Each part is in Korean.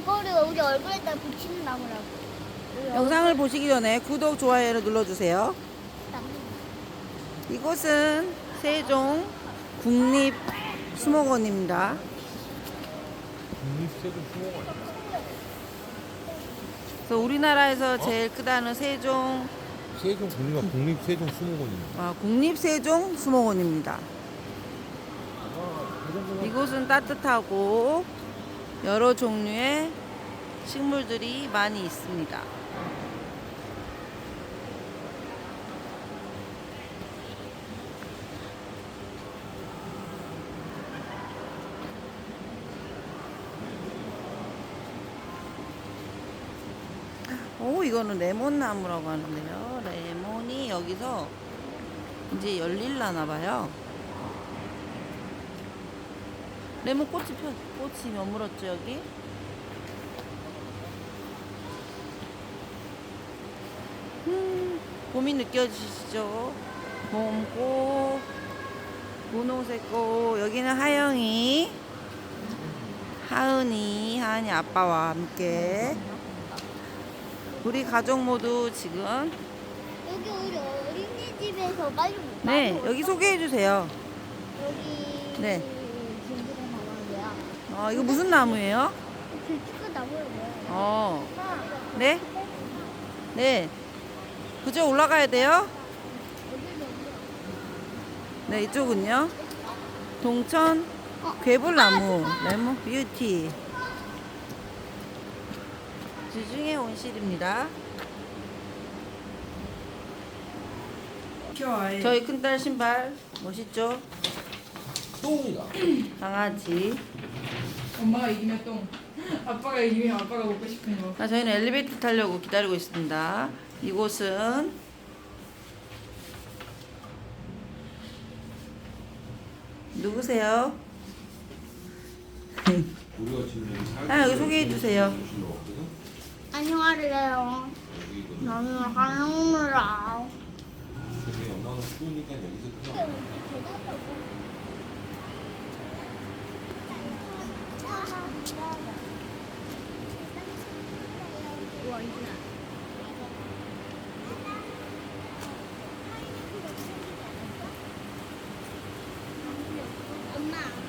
이거를 우리 얼굴에다 붙이는 나무라고. 영상을 보시기 전에 구독, 좋아요를 눌러주세요. 나무. 이곳은 세종 국립 수목원입니다. 국립세종 수목원. 그래서 우리나라에서 제일 크다는 세종 세종 국립 국립 세종 수목원입니다. 아, 국립 세종 수목원입니다. 이곳은 따뜻하고 여러 종류의 식물들이 많이 있습니다. 오, 이거는 레몬 나무라고 하는데요. 레몬이 여기서 이제 열릴라나 봐요. 레몬 꽃이 펴, 꽃이 머물었죠, 여기? 음, 봄이 느껴지시죠? 봄꽃, 분홍색 꽃, 여기는 하영이, 하은이, 하은이 아빠와 함께 우리 가족 모두 지금 여기 우리 어린이집에서 빨리 못네 여기 소개해 주세요. 여기 네. 어 이거 무슨 나무예요? 들쭉한 나무를 왜? 어 엄마, 네? 네. 그저 올라가야 돼요? 여기는. 네, 이쪽은요. 동천 괴불나무 레몬 뷰티. 주중에 온실입니다. 저희 큰딸 신발 멋있죠? 똥이다. 강아지. 엄마가 이기면 똥. 아빠가 이기면 아빠가 먹고 싶은 거. 자, 저희는 엘리베이터 타려고 기다리고 있습니다. 이곳은 누구세요? 우리가 지금 아, 여기 소개해 주세요. 안녕하세요. 나는 한영무라. 근데 엄마는 추우니까 여기서 그냥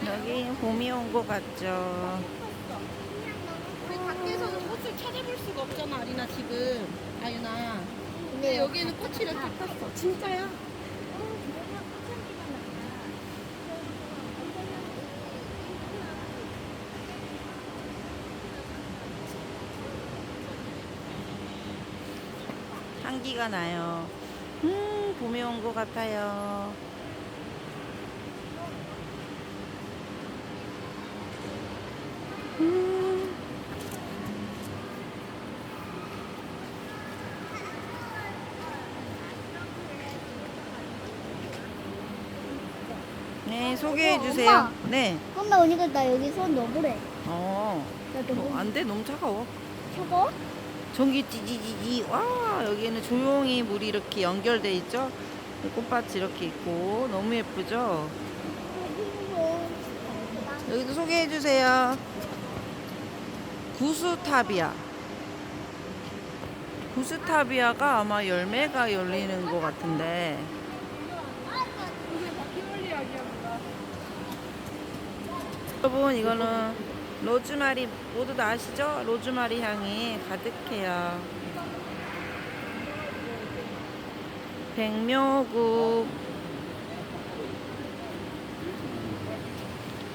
여기 봄이 온 것 같죠? 우리 밖에서는 꽃을 찾아볼 수가 없잖아, 아리나 지금. 아유나. 근데 근데 여기는 꽃이 이렇게 폈어. 진짜야? 향기가 나요. 음, 봄이 온 것 같아요. 음. 네, 소개해 주세요. 엄마. 네. 엄마 오니까 나 여기 손 넣어보래. 어. 나 너무 어, 안 돼, 너무 차가워. 차가워? 전기 찌지지지. 와 여기는 조용히 물이 이렇게 연결돼 있죠? 꽃밭이 이렇게 있고. 너무 예쁘죠? 여기도 소개해 주세요. 구스타비아. 구스타비아가 아마 열매가 열리는 것 같은데. 여러분 이거는 로즈마리 모두 다 아시죠? 로즈마리 향이 가득해요. 백묘국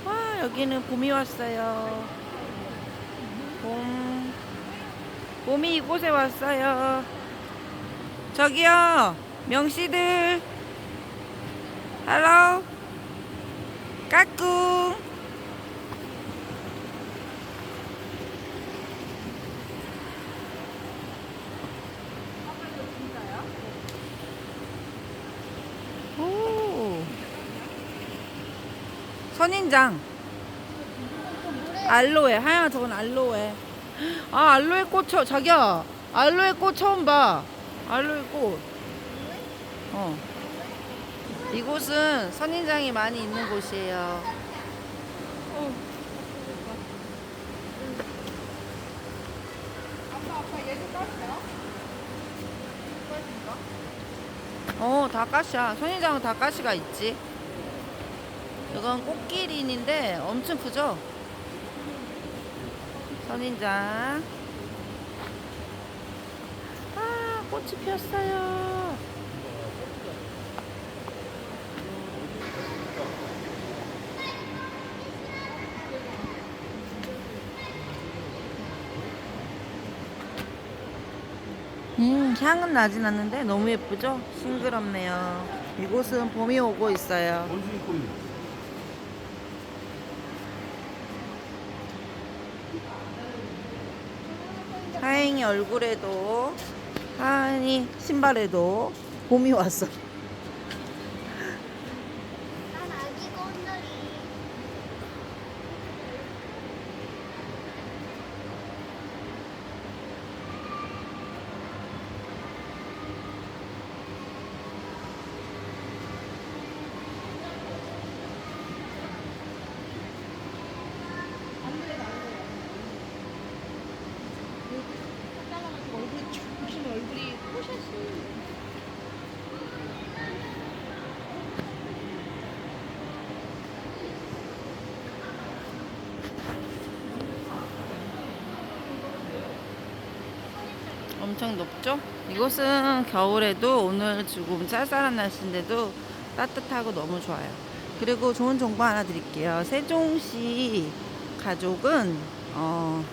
와 여기는 봄이 왔어요. 봄 봄이 이곳에 왔어요. 저기요 명씨들 할로 까꿍 오. 선인장. 알로에. 하얀 저건 알로에. 아, 알로에 꽃, 처, 자기야. 알로에 꽃 처음 봐. 알로에 꽃. 어. 이곳은 선인장이 많이 있는 곳이에요. 어, 다까시야. 선인장은 다까시가 있지. 이건 꽃기린인데 엄청 크죠? 선인장. 아, 꽃이 피었어요. 음, 향은 나진 않는데 너무 예쁘죠? 싱그럽네요. 이곳은 봄이 오고 있어요. 원숭이 꼬 리. 하행이 얼굴에도 하은이 신발에도 봄이 왔어. 난 아기 건들이. 얼굴이 쭉 무슨 얼굴이 포셨어. 엄청 높죠? 이곳은 겨울에도 오늘 조금 쌀쌀한 날씨인데도 따뜻하고 너무 좋아요. 그리고 좋은 정보 하나 드릴게요. 세종시 가족은 어,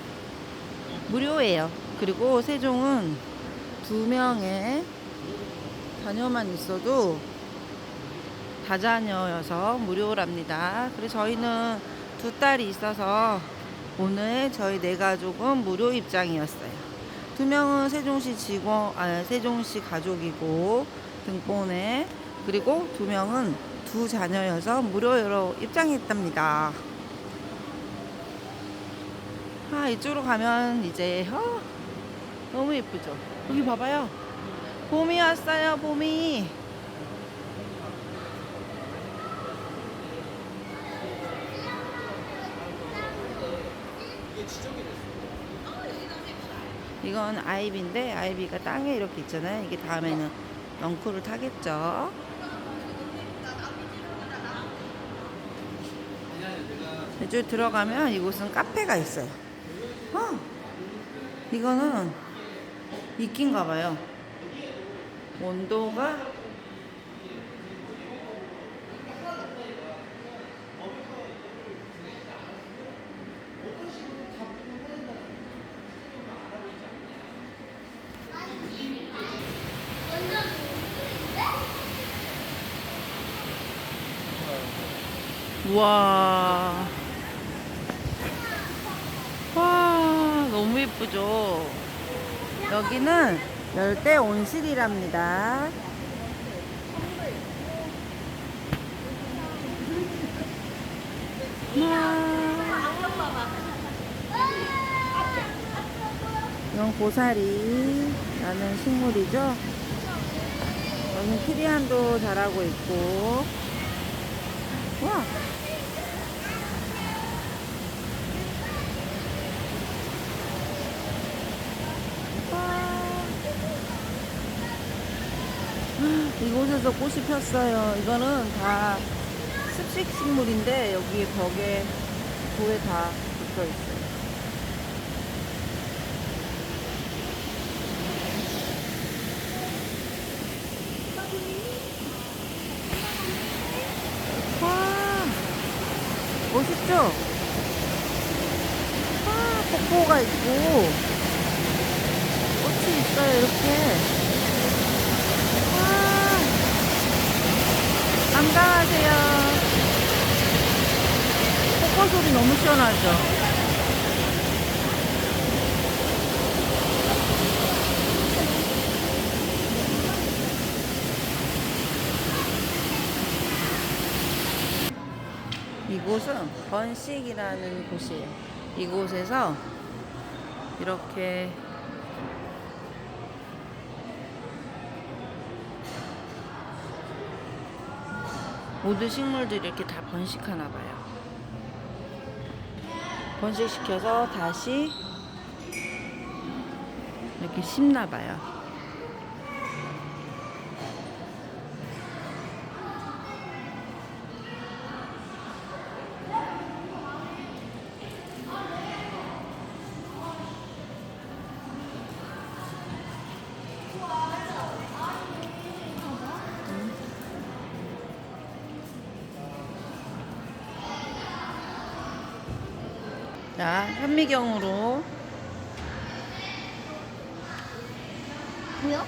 무료예요. 그리고 세종은 두 명의 자녀만 있어도 다자녀여서 무료랍니다. 그래서 저희는 두 딸이 있어서 오늘 저희 네 가족은 무료 입장이었어요. 두 명은 세종시 직원, 아, 세종시 가족이고 등본에 그리고 두 명은 두 자녀여서 무료로 입장했답니다. 아 이쪽으로 가면 이제 어, 너무 예쁘죠. 여기 봐봐요. 봄이 왔어요. 봄이. 이 건 아이비인데 아이비가 땅에 이렇게 있잖아요. 이게 다음에는 넝쿨을 타겠죠. 이쪽 들어가면 이곳은 카페가 있어요. 어, 이거는 이끼인가 봐요. 온도가 우와. 와, 너무 예쁘죠? 여기는 열대 온실이랍니다. 이건 고사리라는 식물이죠. 여기 키리안도 자라고 있고. 와, 이곳에서 꽃이 폈어요. 이거는 다 습식 식물인데 여기 벽에 돌에 다 붙어 있어요. 와, 멋있죠? 와, 폭포가 있고 꽃이 있어요. 이렇게. 감당하세요. 폭포 소리 너무 시원하죠? 이곳은 번식이라는 곳이에요. 이곳에서 이렇게 모든 식물들이 이렇게 다 번식하나 봐요. 번식시켜서 다시 이렇게 심나 봐요. 자, 현미경으로 보여?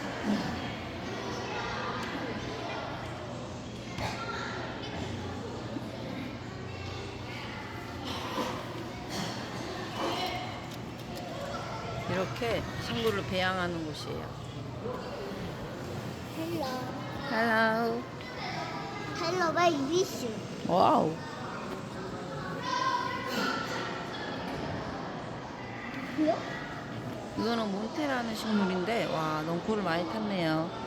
이렇게 식물을 배양하는 곳이에요. Hello. 헬로 바이 비슈. 와우. 보 이거는 몬테라는 식물인데 와 넝쿨을 많이 탔네요.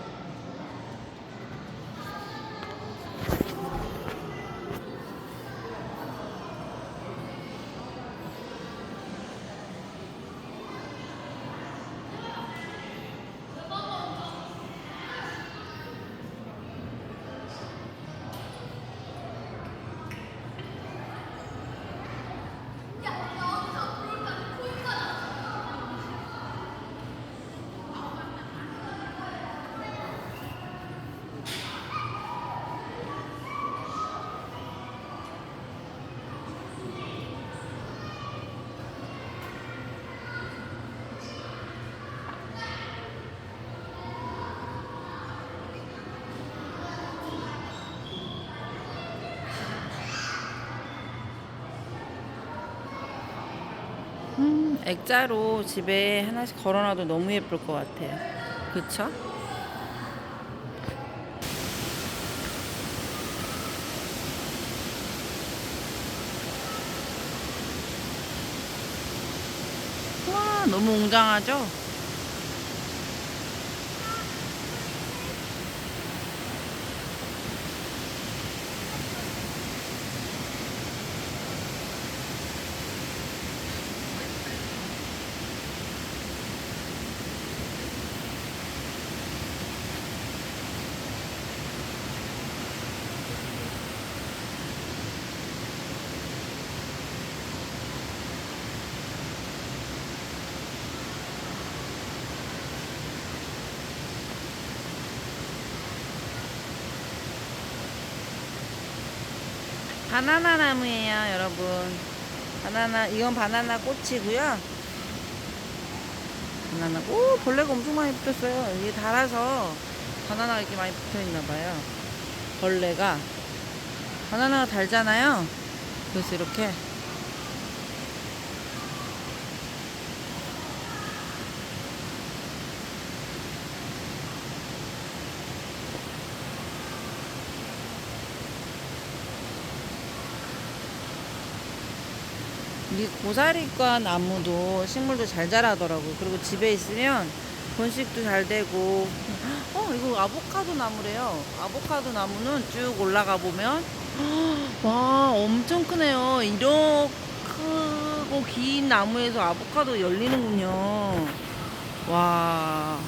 액자로 집에 하나씩 걸어놔도 너무 예쁠 것 같아요. 그쵸? 와, 너무 웅장하죠? 바나나 나무예요, 여러분. 바나나, 이건 바나나 꽃이고요. 바나나, 오, 벌레가 엄청 많이 붙었어요. 이게 달아서 바나나가 이렇게 많이 붙어 있나 봐요. 벌레가. 바나나가 달잖아요. 그래서 이렇게 이 고사리과 나무도 식물도 잘 자라더라고요. 그리고 집에 있으면 번식도 잘 되고. 어, 이거 아보카도 나무래요. 아보카도 나무는 쭉 올라가 보면, 와, 엄청 크네요. 이렇게 크고 긴 나무에서 아보카도 열리는군요. 와.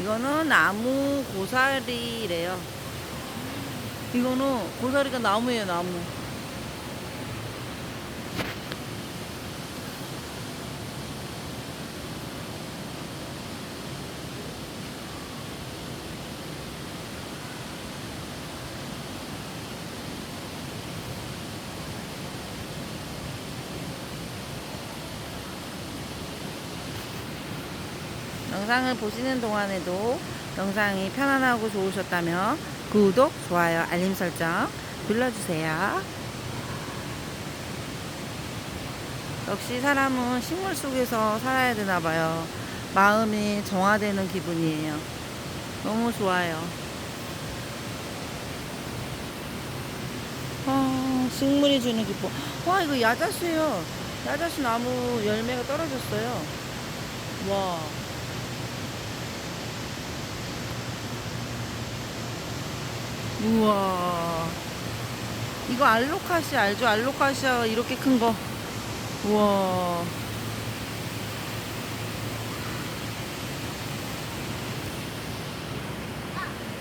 이거는 나무 고사리래요. 이거는 고사리가 나무예요, 나무. 영상을 보시는 동안에도 영상이 편안하고 좋으셨다면 구독, 좋아요, 알림 설정 눌러주세요. 역시 사람은 식물 속에서 살아야 되나 봐요. 마음이 정화되는 기분이에요. 너무 좋아요. 아, 식물이 주는 기쁨. 와, 이거 야자수예요. 야자수 나무 열매가 떨어졌어요. 와. 우와. 이거 알로카시아 알죠? 알로카시아 이렇게 큰 거. 우와.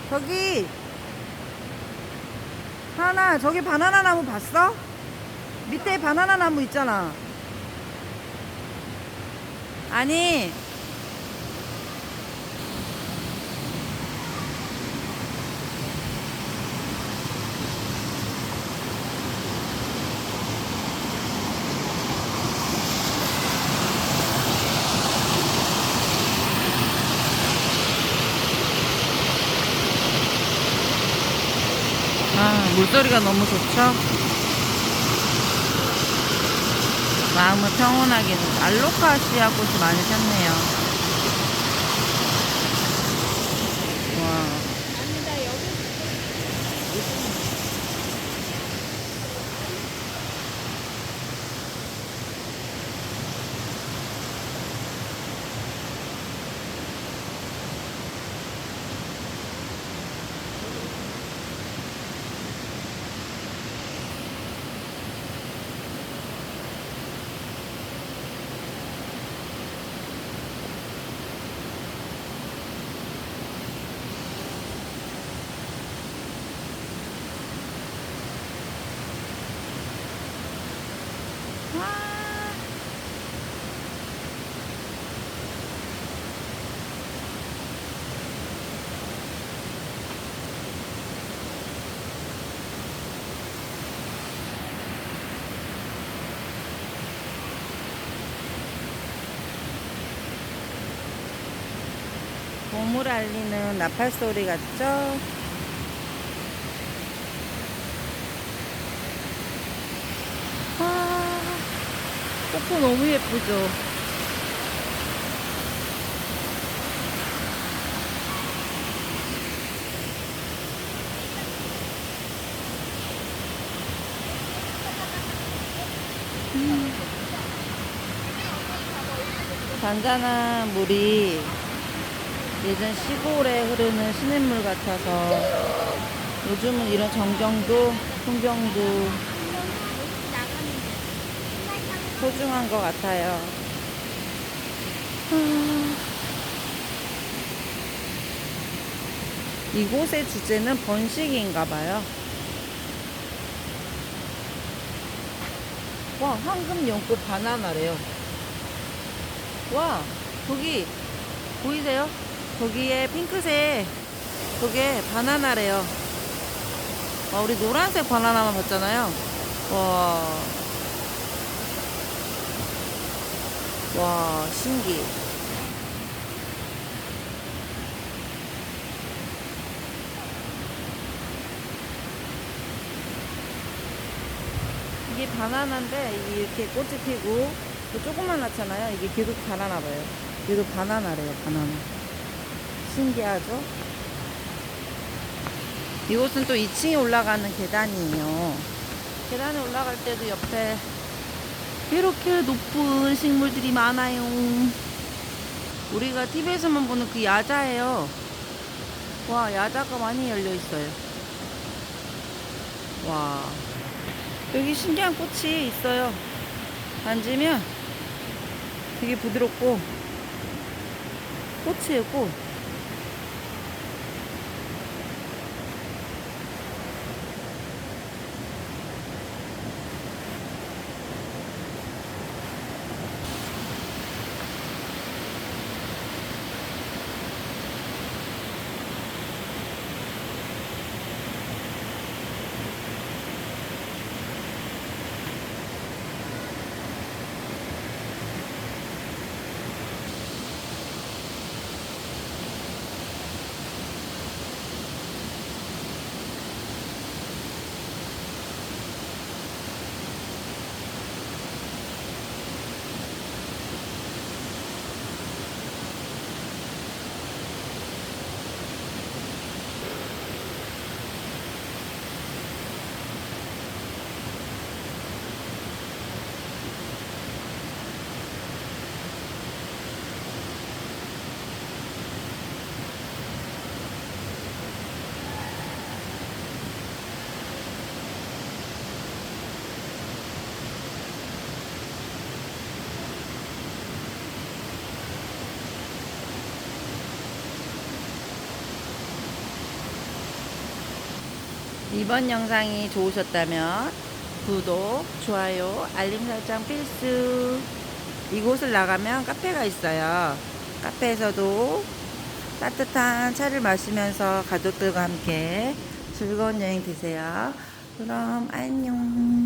저기. 하나 저기 바나나 나무 봤어? 밑에 바나나 나무 있잖아. 아니 물소리가 너무 좋죠? 마음을 평온하게. 알로카시아 꽃이 많이 폈네요. 봄을 알리는 나팔 소리 같죠? 아, 꽃도 너무 예쁘죠? 음. 잔잔한 물이 예전 시골에 흐르는 시냇물 같아서 요즘은 이런 정경도 풍경도. 소중한 것 같아요. 아. 이곳의 주제는 번식인가 봐요. 와, 황금 연꽃 바나나래요. 와, 저기 보이세요? 저기에 핑크색 저게 바나나래요. 와, 우리 노란색 바나나만 봤잖아요. 와. 와, 신기해. 이게 바나나인데 이게 이렇게 꽃이 피고 또 조금만 났잖아요. 이게 계속 자라나 봐요. 얘도 바나나래요, 바나나. 신기하죠? 이곳은 또 2층에 올라가는 계단이에요. 계단에 올라갈 때도 옆에 이렇게 높은 식물들이 많아요. 우리가 TV에서만 보는 그 야자예요. 와, 야자가 많이 열려 있어요. 와. 여기 신기한 꽃이 있어요. 만지면 되게 부드럽고 꽃이에요, 꽃. 이번 영상이 좋으셨다면 구독, 좋아요, 알림 설정 필수. 이곳을 나가면 카페가 있어요. 카페에서도 따뜻한 차를 마시면서 가족들과 함께 즐거운 여행 되세요. 그럼 안녕.